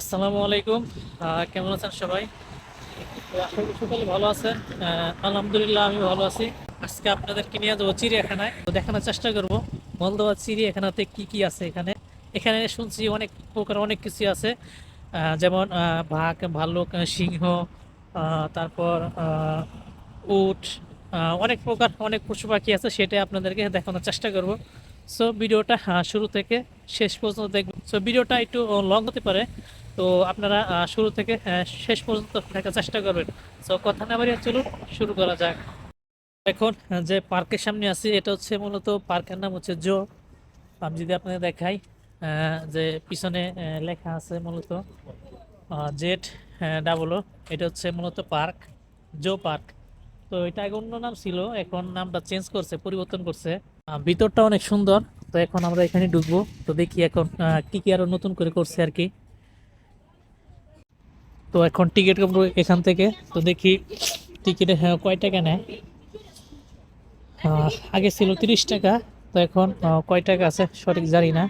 আসসালামু আলাইকুম। কেমন আছেন সবাই? আশা করি সকলে ভালো আছেন। আলহামদুলিল্লাহ, আমি ভালো আছি। আজকে আপনাদেরকে নিয়ে যাব চিড়িয়াখানায়। তো দেখানোর চেষ্টা করব, মলদোয়া চিড়িয়াখানাতে কি কি আছে এখানে? এখানে শুনছি অনেক প্রকার অনেক কিছু আছে। যেমন বাঘ ভাল্লুক সিংহ তারপর উট অনেক প্রকার অনেক পশু পাখি আছে, সেটাই আপনাদেরকে দেখানোর চেষ্টা করব। সো ভিডিওটা শুরু থেকে শেষ পর্যন্ত দেখবেন। সো ভিডিওটা একটু লং হতে পারে। তো আপনারা শুরু থেকে শেষ পর্যন্ত দেখার চেষ্টা করবেন। সো কথা না বাড়িয়ে চলুন, শুরু করা যাক। এখন যে পার্কের সামনে আছি, এটা হচ্ছে মূলত পার্কের নাম হচ্ছে জো। আমি যদি আপনাদের দেখাই যে পিছনে লেখা আছে মূলত জেড ডাবল এটা হচ্ছে মূলত পার্ক, জো পার্ক। তো এটা আগে অন্য নাম ছিল, এখন নামটা চেঞ্জ করছে, পরিবর্তন করছে। ভিতরটা অনেক সুন্দর, তো এখন আমরা এখানে ঢুকবো। তো দেখি এখন কি কি আরও নতুন করে করছে আর কি। তো এখন টিকিট কাটবো এখান থেকে, তো দেখি টিকিটে হ্যাঁ কয় টাকা নেয়? আগে ছিল তিরিশ টাকা, তো এখন কয় টাকা আছে সঠিক জানি না।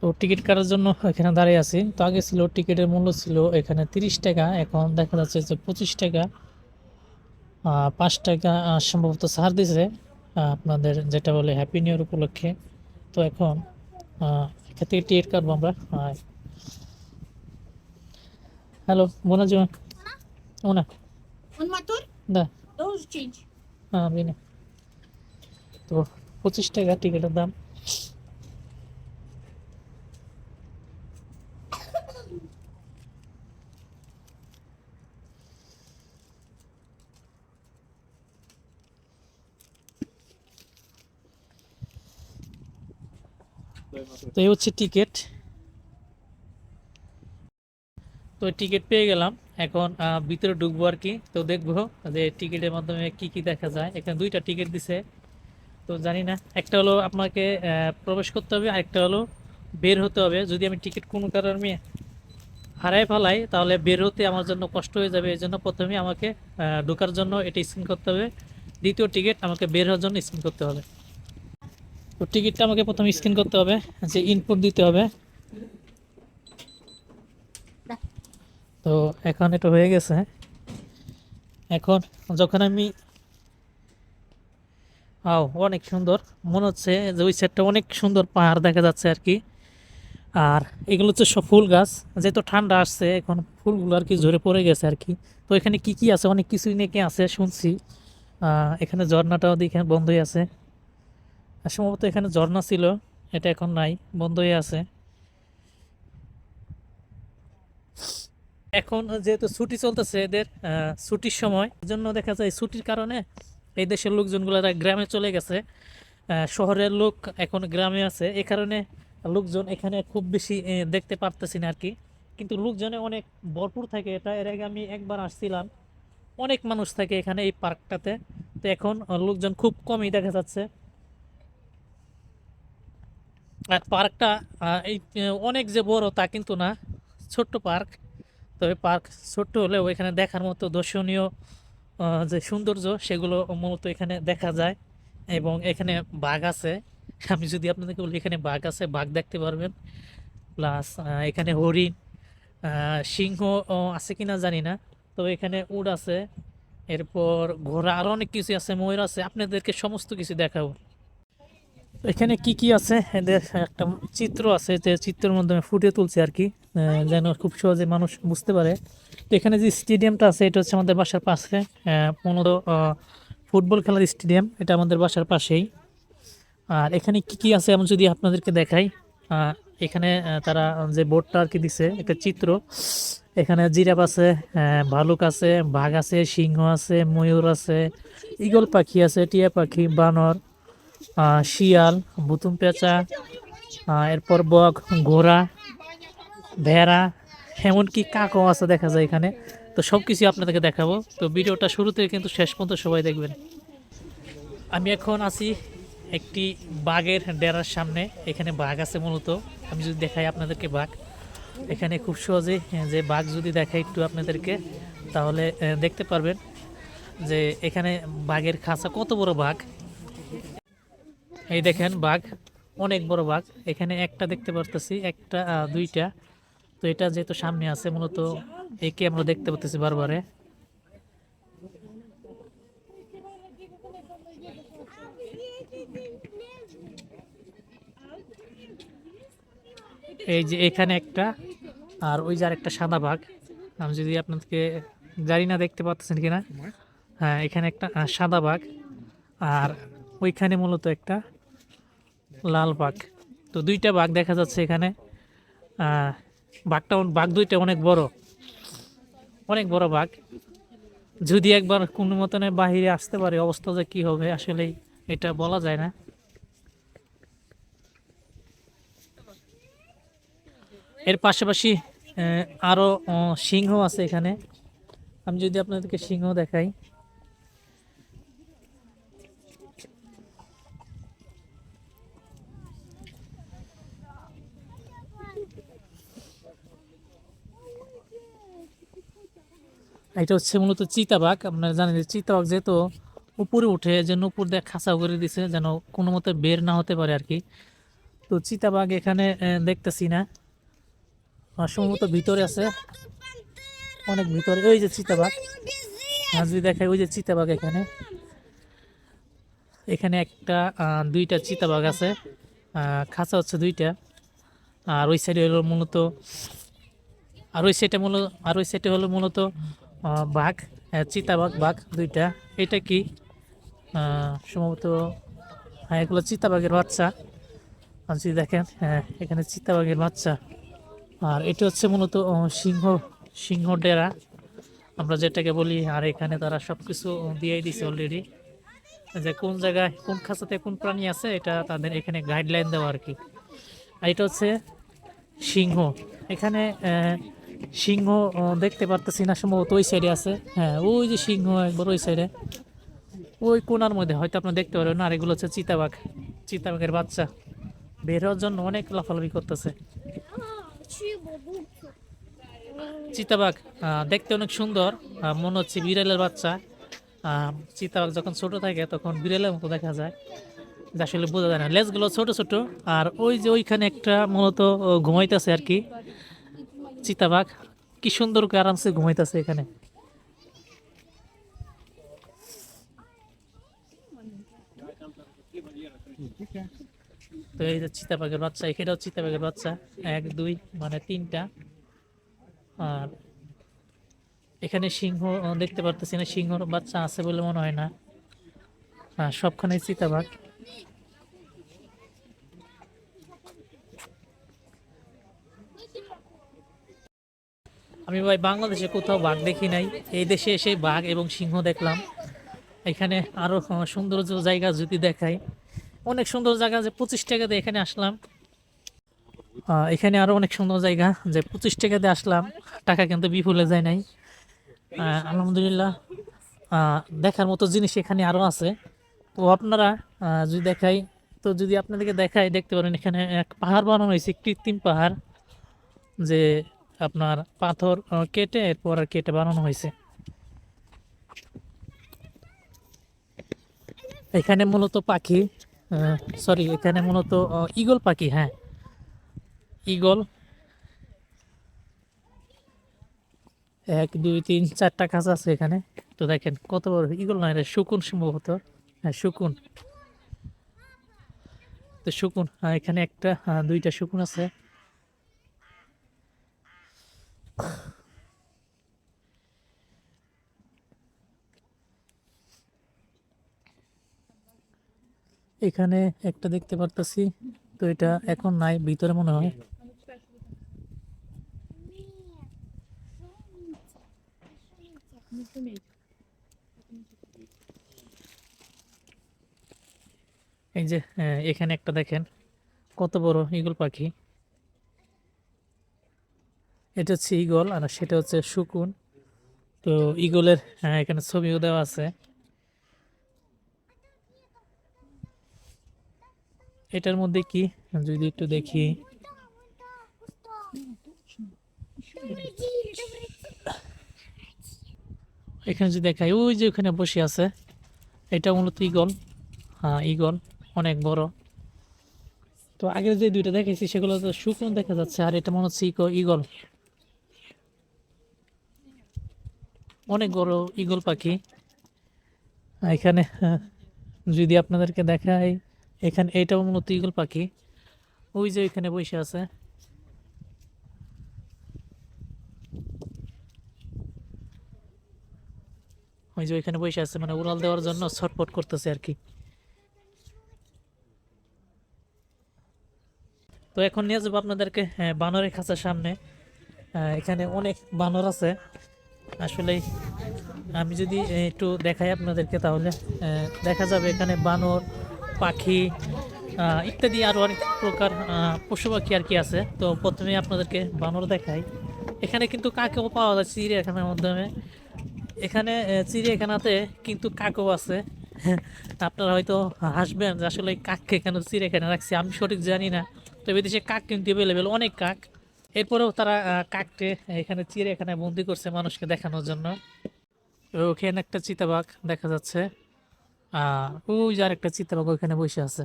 তো টিকিট কাটার জন্য এখানে দাঁড়িয়ে আছি। তো আগে ছিল টিকিটের মূল্য ছিল এখানে তিরিশ টাকা, এখন দেখা যাচ্ছে যে পঁচিশ টাকা পাঁচ টাকা সম্ভবত ছাড় দিছে আপনাদের যেটা বলে হ্যাপি নিউ ইয়ার উপলক্ষে। তো এখন এখান থেকে টিকিট কাটবো আমরা। হ্যালো বোনা জুমা। ওনা 25. হ্যাঁ বিনে তো পঁচিশ টাকা টিকিটের দাম। তো এই হচ্ছে টিকিট তো টিকিট পেয়ে গেলাম। এখন ভিতরে ঢুকবো আর কি। তো দেখব যে টিকিটের মাধ্যমে কি কি দেখা যায়। এখানে দুইটা টিকিট দিছে। তো জানি না, একটা হলো আপনাকে প্রবেশ করতে হবে আর একটা হলো বের হতে হবে। যদি আমি টিকিট কোনো কারণে হারাই ফেলাই, তাহলে বের হতে আমার জন্য কষ্ট হয়ে যাবে। এই জন্য প্রথমে আমাকে ঢোকার জন্য এটা স্ক্যান করতে হবে। দ্বিতীয় টিকিট আমাকে বের হওয়ার জন্য স্ক্যান করতে হবে। তো টিকিটটা আমাকে প্রথমে স্ক্যান করতে হবে, যে ইনপুট দিতে হবে। তো এখন এটা হয়ে গেছে। এখন যখন আমি, আও, অনেক সুন্দর। মনে হচ্ছে যে ওই সাইডটা অনেক সুন্দর পাহাড় দেখা যাচ্ছে আর কি। আর এগুলো হচ্ছে সব ফুল গাছ। যেহেতু ঠান্ডা আসছে, এখন ফুলগুলো আর কি ঝরে পড়ে গেছে আর কি। তো এখানে কি কি আছে? অনেক কিছুই নাকি আছে, শুনছি। এখানে ঝর্ণাটাও দেখে বন্ধই আছে। আর সম্ভবত এখানে ঝর্ণা ছিল, এটা এখন নাই বন্ধ হয়ে আছে। এখন যেহেতু ছুটি চলতেছে এদের ছুটির সময় জন্য দেখা যায় ছুটির কারণে এই দেশের লোকজনগুলো গ্রামে চলে গেছে। শহরের লোক এখন গ্রামে আছে, এ কারণে লোকজন এখানে খুব বেশি দেখতে পারতেছি না আর কি। কিন্তু লোকজনে অনেক ভরপুর থাকে, এটা এর আগে আমি একবার আসছিলাম। অনেক মানুষ থাকে এখানে এই পার্কটাতে, তো এখন লোকজন খুব কমই দেখা যাচ্ছে। আর পার্কটা এই অনেক যে বড় তা কিন্তু না, ছোট্ট পার্ক। তবে পার্ক ছোট্ট হলেও এখানে দেখার মতো দর্শনীয় যে সৌন্দর্য, সেগুলো মূলত এখানে দেখা যায়। এবং এখানে বাঘ আছে। আমি যদি আপনাদেরকে বলি, এখানে বাঘ আছে, বাঘ দেখতে পারবেন। প্লাস এখানে হরিণ সিংহ আছে কি না জানি না। তো এখানে উট আছে। এরপর ঘোড়া আরও অনেক কিছু আছে, ময়ূর আছে। আপনাদেরকে সমস্ত কিছু দেখাবো। এখানে কি কি আছে? একটা চিত্র আছে, যে চিত্রের মাধ্যমে ফুটিয়ে তুলছে আর কি। যেন খুব সহজে মানুষ বুঝতে পারে। তো এখানে যে স্টেডিয়ামটা আছে, এটা হচ্ছে আমাদের বাসার পাশে। পনেরো ফুটবল খেলার স্টেডিয়াম। এটা আমাদের বাসার পাশেই। আর এখানে কি কি আছে, আমি যদি আপনাদেরকে দেখাই। এখানে তারা যে বোর্ডটা আর কি দিছে, একটা চিত্র। এখানে জিরাফ আছে ভালুক আছে, বাঘ আছে, সিংহ আছে, ময়ূর আছে, ঈগল পাখি আছে, টিয়া পাখি, বানর। শিয়াল, বুতুম পেঁচা এরপর বক, ঘোড়া, ভেড়া, এমনকি কাকও আছে দেখা যায় এখানে। তো সব কিছু আপনাদেরকে দেখাবো। তো ভিডিওটা শুরু থেকে কিন্তু শেষ পর্যন্ত সবাই দেখবেন। আমি এখন আছি একটি বাঘের ডেরার সামনে। এখানে বাঘ আছে মূলত। আমি যদি দেখাই আপনাদেরকে বাঘ। এখানে খুব সহজে যে বাঘ যদি দেখাই একটু আপনাদেরকে, তাহলে দেখতে পারবেন যে এখানে বাঘের খাঁচা কত বড় বাঘ। এই দেখেন বাঘ, অনেক বড় বাঘ। এখানে একটা দেখতে পারতেছি, একটা দুইটা। তো এটা যেহেতু সামনে আছে, মূলত একে আমরা দেখতে পাচ্ছি বারবারে। এই যে এখানে একটা, আর ওই যে আরেকটা সাদা বাঘ। আমি যদি আপনাদেরকে জানি না দেখতে পাচ্ছেন কিনা। হ্যাঁ এখানে একটা সাদা বাঘ। আর ওইখানে মূলত একটা লাল বাঘ। তো দুইটা বাঘ দেখা যাচ্ছে এখানে। বাঘটা বাঘ দুইটা অনেক বড়। অনেক বড় বাঘ। যদি একবার কোনো মতনে বাহিরে আসতে পারে, অবস্থা যে কী হবে আসলে এটা বলা যায় না। এর পাশাপাশি আরও সিংহ আছে এখানে। আমি যদি আপনাদেরকে সিংহ দেখাই। এটা হচ্ছে মূলত চিতাবাঘ। আপনারা জানেন যে চিতাবাঘ যেহেতু উপরে উঠে যে উপর দিয়ে খাঁচা করে দিছে, যেন কোনো মতে বের না হতে পারে আর কি তো চিতাবাঘ এখানে দেখতেছি না। সম্ভবত ভিতরে আছে। অনেক ভিতরে, ওই যে চিতাবাঘ। যদি দেখাই ওই যে চিতাবাঘ এখানে। এখানে একটা দুইটা চিতাবাঘ আছে। খাঁচা হচ্ছে দুইটা। আর ওই সাইডে হলো মূলত, আর ওই সাইডে মূলত আর ওই সাইডে হলো মূলত বাঘ চিতাবাঘ, বাঘ দুইটা। এটা কি? সম্ভবত হ্যাঁ এগুলো চিতাবাঘের বাচ্চা। যদি দেখেন হ্যাঁ এখানে চিতাবাঘের বাচ্চা। আর এটা হচ্ছে মূলত সিংহ সিংহ ডেরা। আমরা যেটাকে বলি, আর এখানে তারা সব কিছু দিয়ে দিছে অলরেডি যে কোন জায়গায়, কোন খাঁচাতে কোন প্রাণী আছে, এটা তাদের এখানে গাইডলাইন দেওয়া আর কি। আর এটা হচ্ছে সিংহ। এখানে সিংহ দেখতে পারতেছি না সম্ভবত ওই সাইডে আছে। হ্যাঁ ওই যে সিংহ একবার ওই সাইডে ওই কোনার মধ্যে, হয়তো আপনারা দেখতে পারবেন। আর এগুলো হচ্ছে চিতাবাঘ। চিতাবাঘের বাচ্চা। বের হওয়ার জন্য অনেক লাফালাফি করতেছে। চিতাবাঘ দেখতে অনেক সুন্দর। মনে হচ্ছে বিড়ালের বাচ্চা। চিতাবাঘ যখন ছোট থাকে, তখন বিড়ালের মতো দেখা যায়। যা আসলে বোঝা যায় না। লেজগুলো ছোট ছোট। আর ওই যে ওইখানে একটা মূলত ঘুমাইতেছে আর কি। চিতাবাঘ, কি সুন্দর করে আরামসে ঘুমাইতেছে এখানে। তো এই যে চিতাবাঘের বাচ্চা, এখানেও চিতাবাঘের বাচ্চা, এক, দুই মানে তিনটা। আর এখানে সিংহ, দেখতে পারতেছি না, সিংহর বাচ্চা আছে বলে মনে হয় না। সবখানে চিতাবাঘ। আমি ভাই বাংলাদেশে কোথাও বাঘ দেখি নাই। এই দেশে এসে বাঘ এবং সিংহ দেখলাম। এখানে আরও সৌন্দর্য জায়গা যদি দেখাই। অনেক সুন্দর জায়গা যে পঁচিশ টাকাতে এখানে আসলাম। এখানে আরও অনেক সুন্দর জায়গা যে পঁচিশ টাকাতে আসলাম। টাকা কিন্তু বিপুলে যায় নাই। আলহামদুলিল্লাহ। দেখার মতো জিনিস এখানে আরও আছে। তো আপনারা যদি দেখাই, তো যদি আপনাদেরকে দেখাই, দেখতে পারেন এখানে এক পাহাড় বানানো হয়েছে, কৃত্রিম পাহাড়। যে আপনার পাথর কেটে এরপর আর কেটে বানানো হয়েছে। এখানে মূলত পাখি সরি এখানে মূলত ঈগল পাখি হ্যাঁ। ঈগল এক, দুই, তিন, চারটা কাজ আছে এখানে। তো দেখেন কত বড় ঈগল নয় শকুন সম্ভবত। হ্যাঁ শকুন। তো শকুন এখানে একটা দুইটা শকুন আছে। এখানে একটা দেখতে পারতেছি তো এটা এখন নাই ভিতরে মনে হয়। এই যে এখানে একটা দেখেন কত বড় ঈগল পাখি। এটা হচ্ছে ঈগল আর সেটা হচ্ছে শকুন। তো ঈগলের আহ, এখানে ছবিও দেওয়া আছে। এটার মধ্যে কি? যদি একটু দেখি। এখানে যদি দেখাই, ওই যে ওখানে বসে আছে। এটা মূলত ঈগল। হ্যাঁ ঈগল। অনেক বড়। তো আগের যে দুইটা দেখেছি সেগুলো তো শুকনো দেখা যাচ্ছে, আর এটা মনে হচ্ছে ইগল অনেক বড় ইগল পাখি। এখানে যদি আপনাদেরকে দেখাই এখানে এটাও মূলত ইগল পাখি। ওই যে এখানে বসে আছে। ওই যে ওইখানে বসে আছে মানে উড়াল দেওয়ার জন্য ছটপট করতেছে আর কি। তো এখন নিয়ে যাব আপনাদেরকে হ্যাঁ, বানরের খাঁচার সামনে। এখানে অনেক বানর আছে। আসলে আমি যদি একটু দেখাই আপনাদেরকে তাহলে। দেখা যাবে এখানে বানর পাখি ইত্যাদি আরও অনেক প্রকার পশু পাখি আর কি আছে। তো প্রথমে আপনাদেরকে বানর দেখাই। এখানে কিন্তু কাকেও পাওয়া যায় চিড়িয়াখানার মাধ্যমে। এখানে চিড়িয়াখানাতে কিন্তু কাকও আছে। আপনারা হয়তো হাসবেন যে আসলে কাককে কেন চিড়িয়াখানা রাখছি? আমি সঠিক জানি না। তো বিদেশে কাক কিন্তু অ্যাভেলেবেল অনেক কাক। এরপরেও তারা কাককে এখানে চিড়িয়াখানায় বন্দি করছে মানুষকে দেখানোর জন্য। ওখানে একটা চিতাবাঘ দেখা যাচ্ছে। আর ওই যে আরেকটা চিতাবাঘ ওইখানে বসে আছে।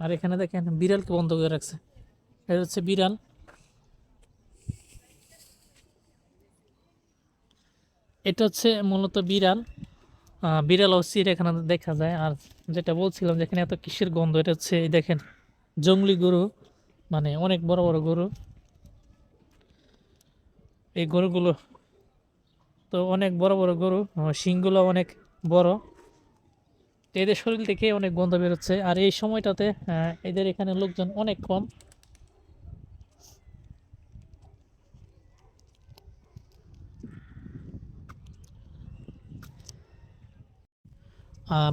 আর এখানে দেখেন বিড়ালকে বন্ধ করে রাখছে। এটা হচ্ছে বিড়াল। এটা হচ্ছে মূলত বিড়াল। বিড়াল ও চিড়িয়াখানা দেখা যায়। আর যেটা বলছিলাম যেখানে এত কিসের গন্ধ, এটা হচ্ছে দেখেন জঙ্গলি গরু। মানে অনেক বড় বড় গরু। এই গরুগুলো তো অনেক বড় বড় গরু। শিংগুলো অনেক বড়। এদের শরীর থেকে অনেক গন্ধ বেরোচ্ছে। আর এই সময়টাতে এদের এখানে লোকজন অনেক কম।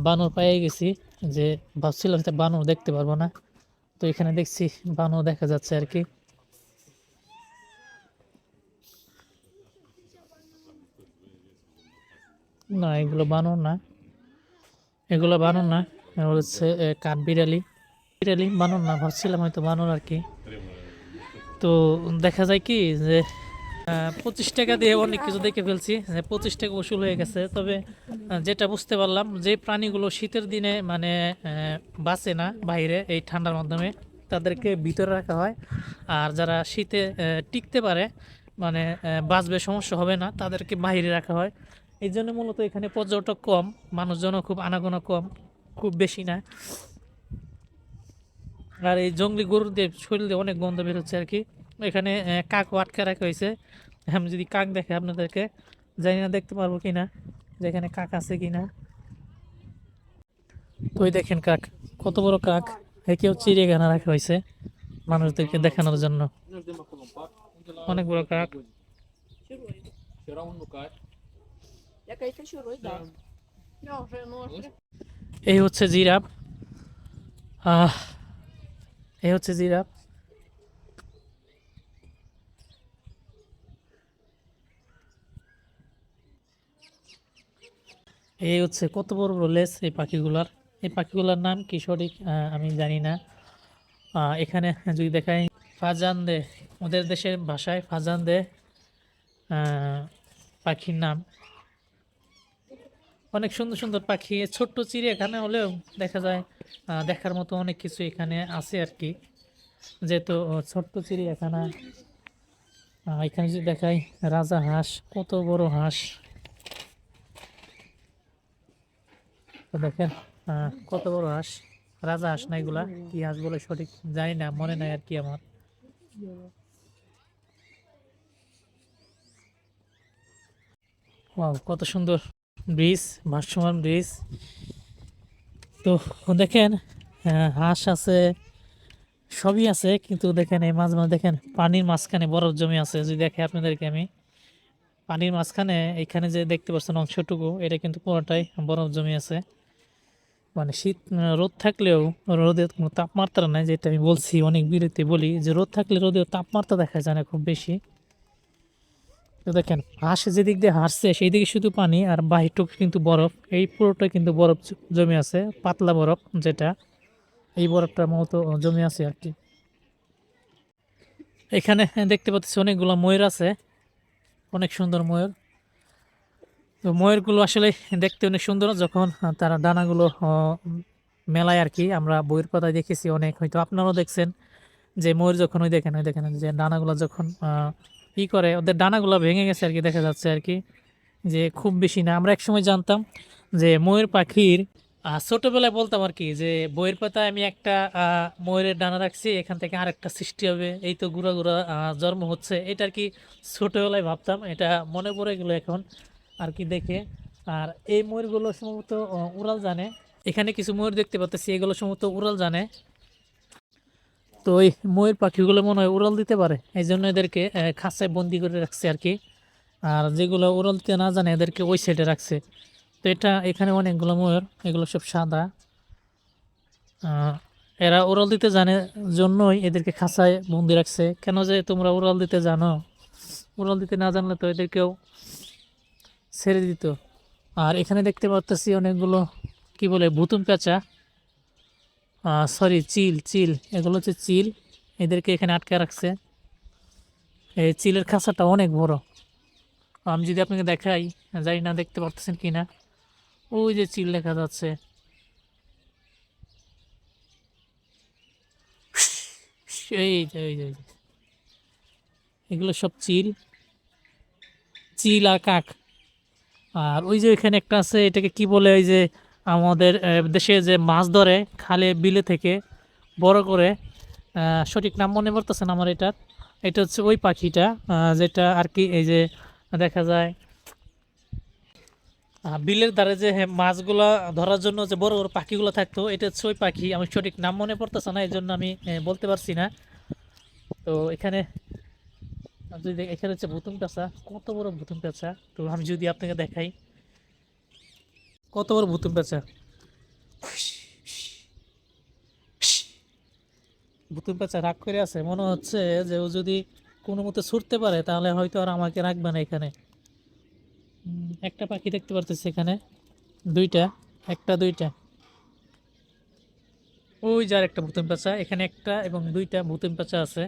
বানর পেয়ে গেছি যে ভাবছিলাম যে বানর দেখতে পারব না। তো এখানে দেখছি বানর দেখা যাচ্ছে আর কি। না, এগুলো বানর না। এগুলো বানর না। হচ্ছে কাঠ বিড়ালি। বিড়ালি বানর না, ভাবছিলাম হয়তো বানর আর কি। তো দেখা যায় কি যে পঁচিশ টাকা দিয়ে অনেক কিছু দেখে ফেলছি যে পঁচিশ টাকা উসুল হয়ে গেছে। তবে যেটা বুঝতে পারলাম যে প্রাণীগুলো শীতের দিনে মানে বাঁচে না বাইরে এই ঠান্ডার মাধ্যমে, তাদেরকে ভিতরে রাখা হয়। আর যারা শীতে টিকতে পারে মানে বাঁচবে সমস্যা হবে না, তাদেরকে বাইরে রাখা হয়। এই জন্য মূলত এখানে পর্যটক কম, মানুষজনও খুব, আনাগোনা কম, খুব বেশি না। আর এই জঙ্গলি গরুদের শরীর দিয়ে অনেক গন্ধ বেরোচ্ছে আর কি। এখানে কাকও আটকে রাখা হয়েছে। আমি যদি কাক দেখে আপনাদেরকে, জানি না দেখতে পারব কি না যে এখানে কাক আছে কি না তো দেখেন কাক, কত বড় কাক। একেও চিড়িয়াখানা রাখা হয়েছে মানুষদেরকে দেখানোর জন্য। অনেক বড় কাক। এই হচ্ছে আহ এই হচ্ছে জিরাফ এই হচ্ছে কত বড় বড় লেস এই পাখিগুলার এই পাখিগুলার নাম কি সঠিক আহ, আমি জানি না। আহ, এখানে যদি দেখাই ফাজান দে। ওদের দেশের ভাষায় ফাজান দে আহ, পাখির নাম। অনেক সুন্দর সুন্দর পাখি, ছোট্ট চিড়িয়াখানা হলেও দেখা যায় দেখার মতো অনেক কিছু এখানে আছে আর কি। যেহেতু ছোট্ট চিড়িয়াখানা এখানে যদি দেখাই, রাজা হাঁস, কত বড় হাঁস। দেখেন কত বড় হাঁস, রাজা হাঁস না এগুলা, কি হাঁস বলে সঠিক জানি না, মনে নাই আর কি আমার। কত সুন্দর। ব্রিজ ভাসমান ব্রিজ। তো দেখেন হাঁস আছে, সবই আছে, কিন্তু দেখেন এই মাঝ মাঝে দেখেন পানির মাঝখানে বরফ জমি আছে। যদি দেখে আপনাদেরকে আমি, পানির মাঝখানে এখানে যে দেখতে পাচ্ছেন অংশটুকু, এটা কিন্তু পুরোটাই বরফ জমি আছে। মানে শীত রোদ থাকলেও রোদের কোনো তাপমাত্রা নাই, যেটা আমি বলছি, অনেক বিরতি বলি, যে রোদ থাকলে রোদের তাপমাত্রা দেখা যায় না খুব বেশি। তো দেখেন, হাঁস যেদিক দিয়ে হাসছে সেই দিকে শুধু পানি আর বাহিরটুকু কিন্তু বরফ। এই পুরোটা কিন্তু বরফ জমে আছে, পাতলা বরফ যেটা। এই বরফটার মতো জমে আছে আর কি। এখানে দেখতে পাচ্ছি অনেকগুলো ময়ূর আছে, অনেক সুন্দর ময়ূর। তো ময়ূরগুলো আসলে দেখতে অনেক সুন্দর, যখন তারা ডানাগুলো মেলায় আর কি, আমরা বইয়ের পাতায় দেখেছি অনেক। হয়তো আপনারাও দেখছেন যে ময়ূর যখন ওই দেখেন ওই দেখেন যে ডানাগুলো যখন ই করে, ওদের ডানাগুলো ভেঙে গেছে আর কি, দেখা যাচ্ছে আর কি, যে খুব বেশি না। আমরা একসময় জানতাম যে ময়ূর পাখির ছোটবেলায় বলতাম আর কি যে বইয়ের পাতায় আমি একটা ময়ূরের ডানা রাখছি, এখান থেকে আরেকটা সৃষ্টি হবে, এই তো গুড়া গুড়া জন্ম হচ্ছে। এটা আর কি ছোটবেলায় ভাবতাম, এটা মনে পড়ে গেলো এখন আর কি দেখে। আর এই ময়ূরগুলো সম্ভবত উড়াল জানে। এখানে কিছু ময়ূর দেখতে পাচ্ছি এগুলো সম্ভবত উড়াল জানে। তো ওই ময়ূর পাখিগুলো মনে হয় উড়াল দিতে পারে। এই জন্য এদেরকে খাঁচায় বন্দি করে রাখছে আর কি। আর যেগুলো উড়াল দিতে না জানে, এদেরকে ওই সাইডে রাখছে। তো এটা, এখানে অনেকগুলো ময়ূর, এগুলো সব সাদা। এরা উড়াল দিতে জানে জন্যই এদেরকে খাঁচায় বন্দি রাখছে। কেন যে তোমরা উড়াল দিতে জানো? উড়াল দিতে না জানলে তো এদেরকেও ছেড়ে দিত। আর এখানে দেখতে পাচ্ছি অনেকগুলো, কি বলে ভুতুম পেঁচা। সরি চিল চিল। এগুলো হচ্ছে চিল। এদেরকে এখানে আটকে রাখছে। এই চিলের খাঁচাটা অনেক বড়। আমি যদি আপনাকে দেখাই, জানি না দেখতে পারতেছেন কি না। ওই যে চিল দেখা যাচ্ছে। এই যে এই যে। এগুলো সব চিল। চিল আর কাক। আর ওই যে এখানে একটা আছে, এটাকে কি বলে, ওই যে আমাদের দেশে যে মাছ ধরে খালে বিলে থেকে বড় করে সঠিক নাম মনে পড়তেছে না আমার এটার। এটা হচ্ছে ওই পাখিটা যেটা আর কি এই যে দেখা যায় বিলের দ্বারে যে মাছগুলা ধরার জন্য যে বড় বড় পাখিগুলো থাকতো, এটা হচ্ছে ওই পাখি। আমি সঠিক নাম মনে পড়তেছে না এই জন্য আমি বলতে পারছি না। তো এখানে, যদি এখানে হচ্ছে ভুতুম পেঁচা কত বড় ভুতুম পেঁচা তো আমি যদি আপনাকে দেখাই। কত বড় ভুতুম পেঁচা? ভুতুম পেঁচা রাগ করে আছে। মনে হচ্ছে যে ও যদি কোনো মতে ছুটতে পারে, তাহলে হয়তো আর আমাকে রাখবে না এখানে। একটা পাখি দেখতে পারতেছি এখানে। দুইটা, একটা, দুইটা। ওই যার একটা ভুতুম পেঁচা। এখানে একটা এবং দুইটা ভুতুম পেঁচা আছে।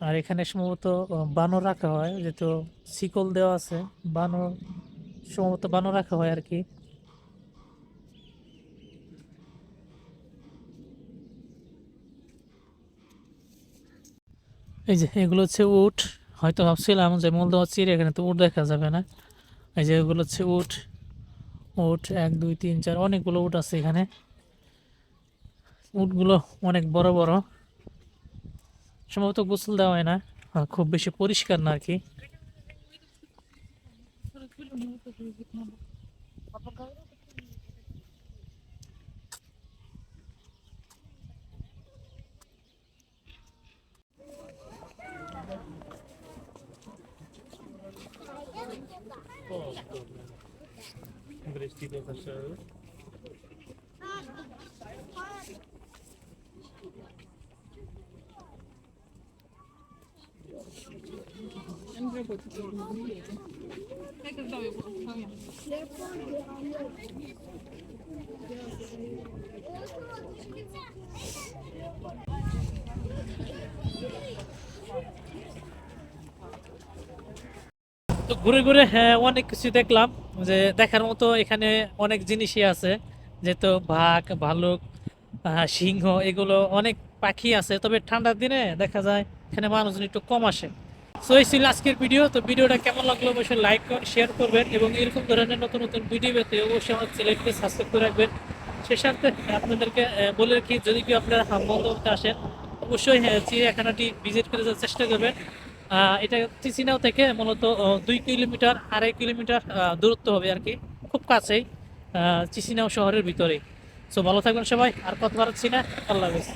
আর এখানে সম্ভবত বানর রাখা হয়, যেহেতু শিকল দেওয়া আছে। বানর সম্ভবত বানর রাখা হয় আর কি। এই যে, এগুলো হচ্ছে উট। হয়তো ভাবছিলাম যে মূলদহ চিড়ে, এখানে তো উট দেখা যাবে না। এই যে এগুলো হচ্ছে উট। উট, এক, দুই, তিন, চার, অনেকগুলো উট আছে এখানে। উটগুলো অনেক বড় বড়। সম্ভবত গোসল দেওয়া হয় না খুব বেশি পরিষ্কার না আর কি। दृष्टि के फसल Kijk, dat তো ঘুরে ঘুরে হ্যাঁ অনেক কিছু দেখলাম। যে দেখার মতো এখানে অনেক জিনিসই আছে। যেহেতু বাঘ, ভালুক সিংহ, এগুলো অনেক পাখি আছে। তবে ঠান্ডার দিনে দেখা যায় এখানে মানুষজন একটু কম আসে। সো এই ছিল আজকের ভিডিও তো ভিডিওটা কেমন লাগল অবশ্যই লাইক করুন শেয়ার করবেন এবং এরকম ধরনের নতুন নতুন ভিডিও পেতে অবশ্যই আমার চ্যানেলকে সাবস্ক্রাইব করে রাখবেন। সে সাথে আপনাদেরকে বলে রাখি, যদি কেউ আপনারা বন্ধুতে আসেন, অবশ্যই হ্যাঁ চিড়িয়াখানাটি ভিজিট করে যাওয়ার চেষ্টা করবেন। এটা চিচিনাও থেকে মূলত দুই কিলোমিটার, আড়াই কিলোমিটার দূরত্ব হবে আর কি, খুব কাছেই চিচিনাও শহরের ভিতরেই। সো ভালো থাকবেন সবাই, আর কথা বাড়াচ্ছি না। আল্লাহ হাফেজ।